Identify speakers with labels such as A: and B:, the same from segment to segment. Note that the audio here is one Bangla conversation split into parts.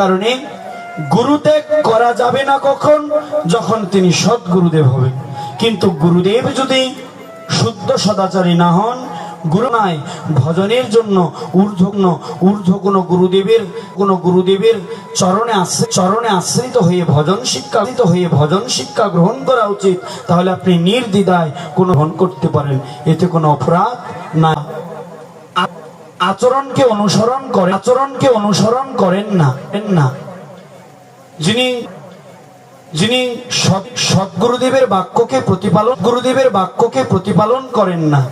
A: কারণে গুরুত্যাগ করা যাবে না কখন? যখন তিনি সৎ গুরুদেব হবেন। কিন্তু গুরুদেব যদি শুদ্ধ সদাচারী না হন, গুরু নাই, ভজনের জন্য ঊর্ধ্বগ্ন ঊর্ধ্ব কোনো গুরুদেবের কোনো গুরুদেবের চরণে আশ্রিত চরণে আশ্রিত হয়ে ভজন শিক্ষা আশ্রিত হয়ে ভজন শিক্ষা গ্রহণ করা উচিত, তাহলে আপনি নির্দ্বিধায় কোনো গ্রহণ করতে পারেন। এতে কোনো অপরাধ না আচরণকে অনুসরণ করেন আচরণকে অনুসরণ করেন না। না। যিনি যিনি সৎ- সদ্গুরুদেবের বাক্যকে প্রতিপালন গুরুদেবের বাক্যকে প্রতিপালন করেন না।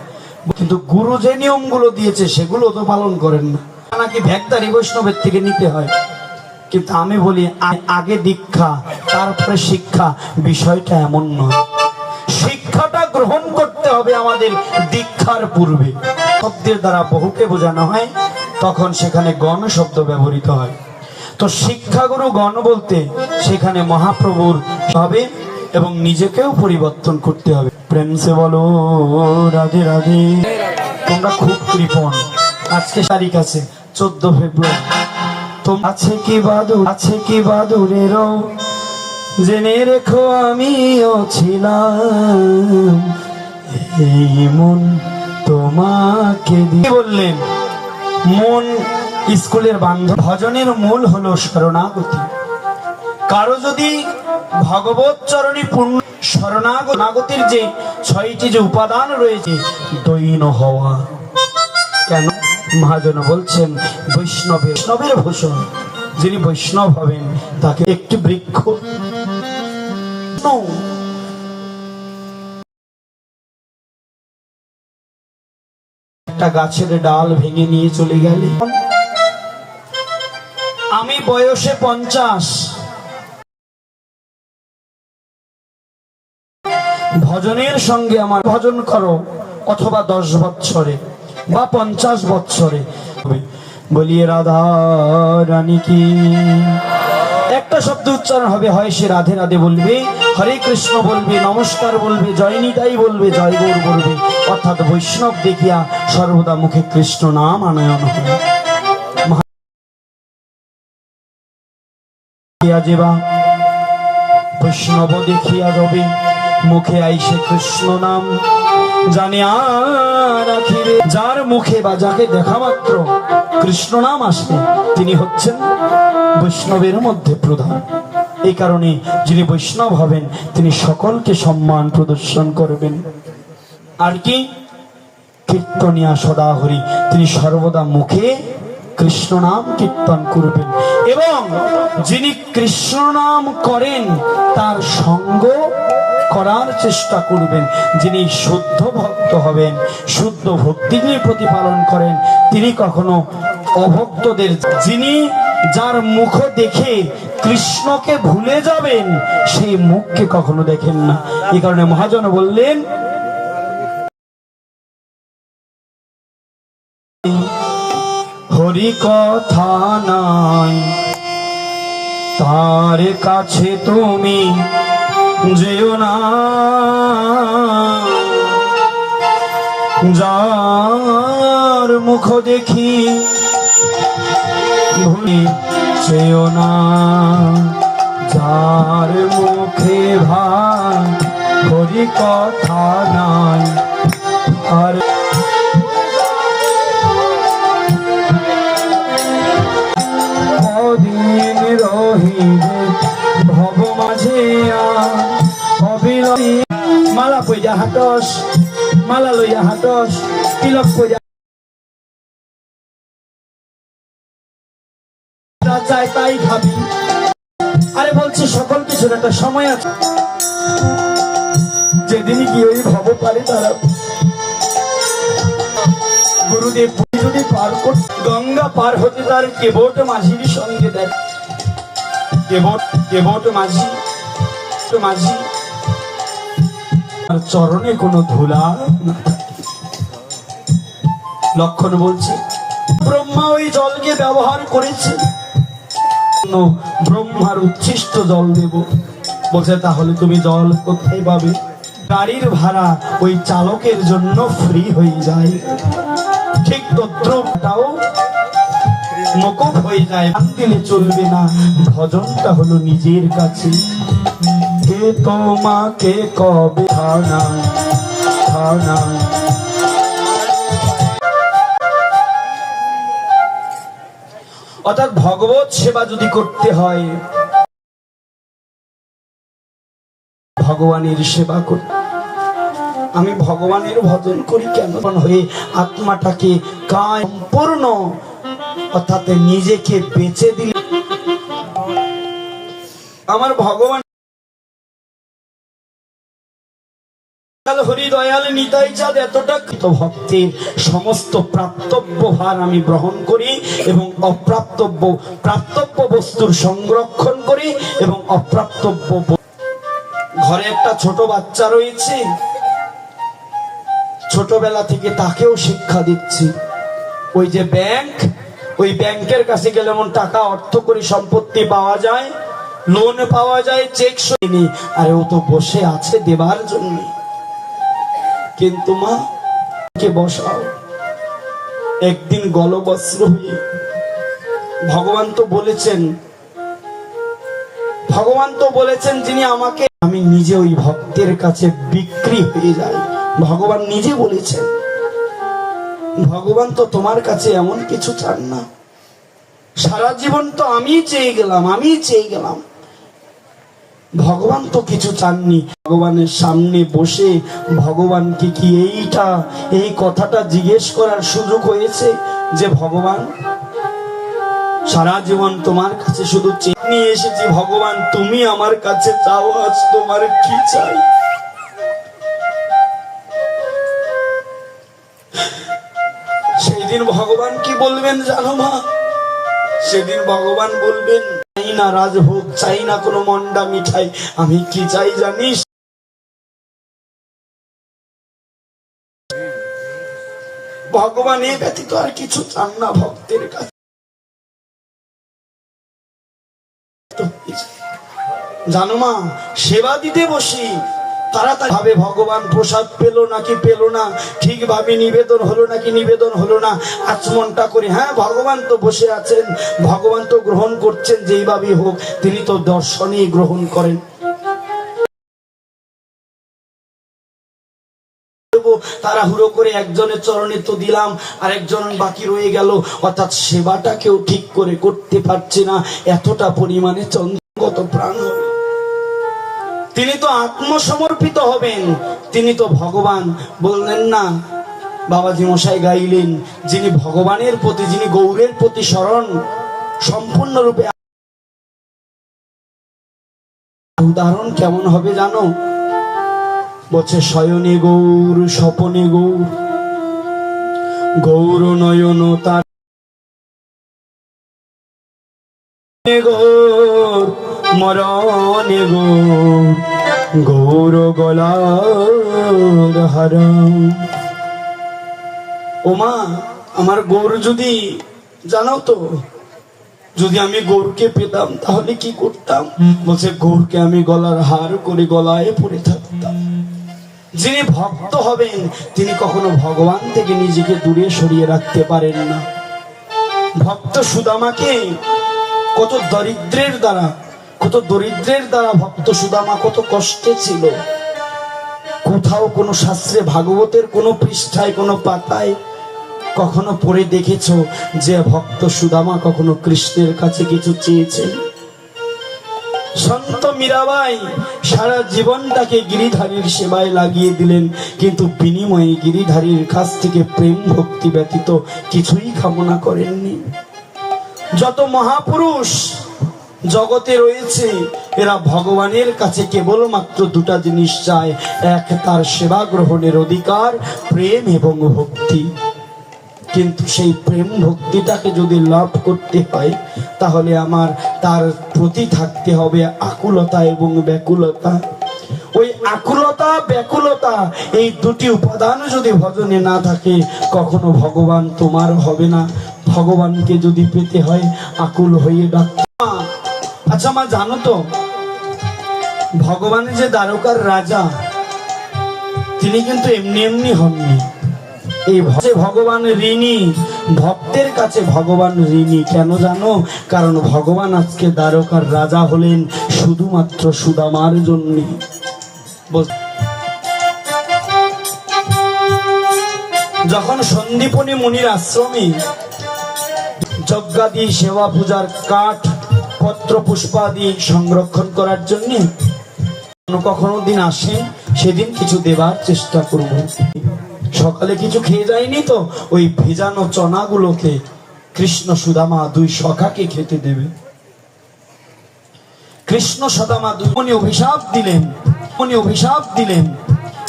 A: কিন্তু গুরু যে নিয়মগুলো দিয়েছে, সেগুলো তো পালন করেন না। নাকি ভ্যাগদারি বৈষ্ণবের থেকে নিতে হয়। কিন্তু আমি বলি, আগে দীক্ষা, তারপরে শিক্ষা। বিষয়টা এমন নয়। শিক্ষাটা গ্রহণ করতে হবে আমাদের দীক্ষার পূর্বে। শব্দের দ্বারা বহুকে বোঝানো হয়, তখন সেখানে গণ শব্দ ব্যবহৃত হয়। তো শিক্ষাগুরু গণ বলতে সেখানে মহাপ্রভুর হবে এবং নিজেকেও পরিবর্তন করতে হবে। প্রেম সে বলো, রাধে রাধে। তোমরা খুব কৃপণ। আজকে তারিখ আছে, চোদ্দ ফেব্রুয়ারি। আছে কি বাদুর, আছে কি বাদুরেরও জেনে রেখো আমিও ছিলাম। এই মন তোমাকে দিয়ে বললেন? মন স্কুলের বান্ধব। ভজনের মূল হলো শরণাগতি। কারও যদি ভগবত চরণে পূর্ণ শরণাগতির যে ছয়টি যে উপাদান রয়েছে, দৈন হওয়া। কেন? মহাজন বলছেন, বৈষ্ণবের বৈষ্ণবের ভূষণ। যিনি বৈষ্ণব হবেন, তাকে একটি বৃক্ষ একটা গাছের ডাল ভেঙে নিয়ে চলে গেলে? আমি বয়সে পঞ্চাশ। ভজনের সঙ্গে আমার ভজন করো, অথবা দশ বৎসরে বা পঞ্চাশ বৎসরে। বলিয়ে রাধা রানী কি একটা শব্দ উচ্চারণ হবে, হয় সে রাধে রাধে বলবে, হরে কৃষ্ণ বলবে, নমস্কার বলবে, জয় নিতাই বলবে, জয় গৌর বলবে। অর্থাৎ বৈষ্ণব দেখিয়া সর্বদা মুখে কৃষ্ণ নাম আনয়ন হবে বৈষ্ণব দেখিয়া রবে মুখে আইসে কৃষ্ণ নাম। জানে আর রাখিবে। যার মুখে বা যাকে দেখা মাত্র কৃষ্ণ নাম আসবে, তিনি হচ্ছেন বৈষ্ণবের মধ্যে প্রধান। এই কারণে যিনি বৈষ্ণব হবেন, তিনি সকলকে সম্মান প্রদর্শন করবেন। আর কি? কীর্তনিয়া সদাহরি, তিনি সর্বদা মুখে কৃষ্ণ নাম কীর্তন করবেন। এবং যিনি কৃষ্ণ নাম করেন, তার সঙ্গ করার চেষ্টা করবেন। যিনি শুদ্ধ ভক্ত হবেন, শুদ্ধ ভক্তি নিয়ে প্রতিপালন করেন, তিনি কখনো অভক্তদের, যিনি যার মুখ দেখে কৃষ্ণকে ভুলে যাবেন, সেই মুখকে কখনো দেখেন না। এই কারণে মহাজন বললেন, হরি কথা নাই, তার কাছে তুমি যেও না। যার মুখ দেখি ভুলি যেও না। যার মুখে ভাই হরি কথা নাই। আর কদিন রহিবে হাটস মালা লইয়া হাটস তিলক পইজা যা চাই তাই খাবি আরে বলছি, সকল কিছুর একটা সময় আছে। যেদিনই কি ওই পারে তারা গুরুদেব যদি পার গঙ্গা পার হতে তার কেবট মাঝির সঙ্গে দেখ। কেবট কেবট মাঝি তো মাঝি। চরণে কোনো ধুলা লক্ষণ বলছে, ব্রহ্মা ওই জলকে ব্যবহার করেছে। ব্রহ্মার উচ্ছিষ্ট জল দেব। বলছে, তাহলে তুমি জল কোথায় পাবে? গাড়ির ভাড়া ওই চালকের জন্য ফ্রি হয়ে যায়। ঠিক তদ্রুপটাও মকুব হয়ে যায়। চলবে না। ভজনটা হলো নিজের কাছে। কে তোমাকে কবে থানায় থানায় অর্থাৎ ভগবত সেবা যদি করতে হয়, ভগবানের সেবা করতে আমি ভগবানের ভজন করি কেন? হয়ে আত্মাটাকে সম্পূর্ণ, অর্থাৎ নিজেকে বেঁচে দিলে আমার ভগবান নিতাই চাঁদ এতটা সমস্ত প্রাপ্তব্য আমি গ্রহণ করি এবং অপ্রাপ্তব্য প্রাপ্তব্য বস্তুর সংরক্ষণ করি এবং অপ্রাপ্তব্য ঘরে একটা ছোট বাচ্চা রয়েছে। ছোটবেলা থেকে তাকেও শিক্ষা দিচ্ছি। ওই যে ব্যাংক, ওই ব্যাংকের কাছে গেলে এমন টাকা অর্থ করে সম্পত্তি পাওয়া যায়, লোন পাওয়া যায়, চেক সইনি আরে ও তো বসে আছে দেবার জন্য। কিন্তু মা, কে বসাও। একদিন গলবস্ত্র হয়ে ভগবান তো বলেছেন, ভগবান তো বলেছেন যিনি আমাকে, আমি নিজে ওই ভক্তের কাছে বিক্রি হয়ে যাই। ভগবান নিজে বলেছেন, ভগবান তো তোমার কাছে এমন কিছু চান না। সারা জীবন তো আমি চেয়ে গেলাম আমি চেয়ে গেলাম। ভগবান তো কিছু চাননি। ভগবানের সামনে বসে ভগবানকে কি এইটা, এই কথাটা জিজ্ঞেস করার সুযোগ হয়েছে যে, ভগবান, সারা জীবন তোমার কাছে শুধু নিয়ে এসেছি। ভগবান, তুমি আমার কাছে চাও, আজ তোমার কি চাই? সেই দিন ভগবান কি বলবেন জানো মা? সেদিন ভগবান বলবেন না রাজভোগ চাই না কোনো মন্ডা মিঠাই। আমি কি চাই জানিস? ভগবান, এ ব্যতীত আর কিছু চান না ভক্তের কাছে। জানো মা, সেবা দিতে বসি ভাবে ভগবান, প্রসাদ পেল নাকি পেল না? ঠিকভাবে নিবেদন হলো নাকি নিবেদন হলো না? আচমনটা করে। হ্যাঁ ভগবান তো বসে আছেন। ভগবান তো গ্রহণ করছেন যেইভাবেই হোক, তিনি তো দর্শনই গ্রহণ করেন। তাড়াহুড়ো করে একজনের চরণে তো দিলাম আর একজন বাকি রয়ে গেল। অর্থাৎ সেবাটা কেউ ঠিক করে করতে পারছে না। এতটা পরিমাণে চন্দ্রগত প্রাণ। হবে তিনি তো আত্মসমর্পিত হবেন। তিনি তো ভগবান। বললেন না, বাবাজি মশাই গাইলেন, যিনি ভগবানের প্রতি, যিনি গৌরের প্রতি স্মরণ সম্পূর্ণরূপে উদাহরণ কেমন হবে জানো? বলছে, শয়নে গৌর, স্বপনে গৌর গৌর নয়ন তার গৌর মরণে গৌর গৌর গলার হারাম ওমা আমার গৌর যদি জানো তো, যদি আমি গৌরকে পেতাম, তাহলে কি করতাম? বলছে, গৌরকে আমি গলার হার করে গলায় পড়ে থাকতাম। যিনি ভক্ত হবেন, তিনি কখনো ভগবান থেকে নিজেকে দূরে সরিয়ে রাখতে পারেন না। ভক্ত সুদামাকে কত দরিদ্রের দ্বারা কত দরিদ্রের দ্বারা ভক্ত সুদামা কত কষ্টে ছিল। কোথাও কোনো শাস্ত্রে ভাগবতের কোনো পৃষ্ঠায়, কোনো পাতায় কখনো পড়ে দেখেছ যে ভক্ত সুদামা কখনো কৃষ্ণের কাছে কিছু চেয়েছেন? সন্ত মীরাবাই সারা জীবনটাকে গিরিধারীর সেবায় লাগিয়ে দিলেন, কিন্তু বিনিময়ে গিরিধারীর কাছ থেকে প্রেম ভক্তি ব্যতীত কিছুই কামনা করেননি। যত মহাপুরুষ জগতে রয়েছে। এরা ভগবানের কাছে কেবলমাত্র দুটা জিনিস চায়। এক তার সেবা গ্রহণের অধিকার প্রেম এবং ভক্তি। কিন্তু সেই প্রেম ভক্তিটাকে যদি লাভ করতে হয় তাহলে আমার তার প্রতি থাকতে হবে আকুলতা এবং ব্যাকুলতা। ওই আকুলতা ব্যাকুলতা এই দুটি উপাদান যদি ভজনে না থাকে কখনো ভগবান তোমার হবে না। ভগবানকে যদি পেতে হয় আকুল হয়ে ডাকতে মা, আচ্ছা মা, জানো তো, ভগবানের যে দ্বারকার রাজা, তিনি কিন্তু এমনি এমনি হননি। এই ভগবান ঋণী, ভক্তের কাছে ভগবান ঋণী, কেন জানো? কারণ ভগবান আজকে দ্বারকার রাজা হলেন শুধুমাত্র সুদামার জন্য। যখন সন্দীপনী মুনির আশ্রমে যজ্ঞাদি সেবা পূজার কাঠ পত্র পুষ্পাদি সংরক্ষণ করার জন্য কখনো দিন আসেন সেদিন কিছু দেবার চেষ্টা করব। সকালে কিছু খেয়ে যায়নি তো, ওই ভেজানো চনাগুলোকে কৃষ্ণ সুদামা দুই সখাকে খেতে দেবে। কৃষ্ণ সদামা দুই উনি অভিশাপ দিলেন উনি অভিশাপ দিলেন,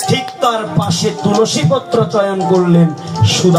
A: ঠিক তার পাশে তুলসী পত্র চয়ন করলেন সুদা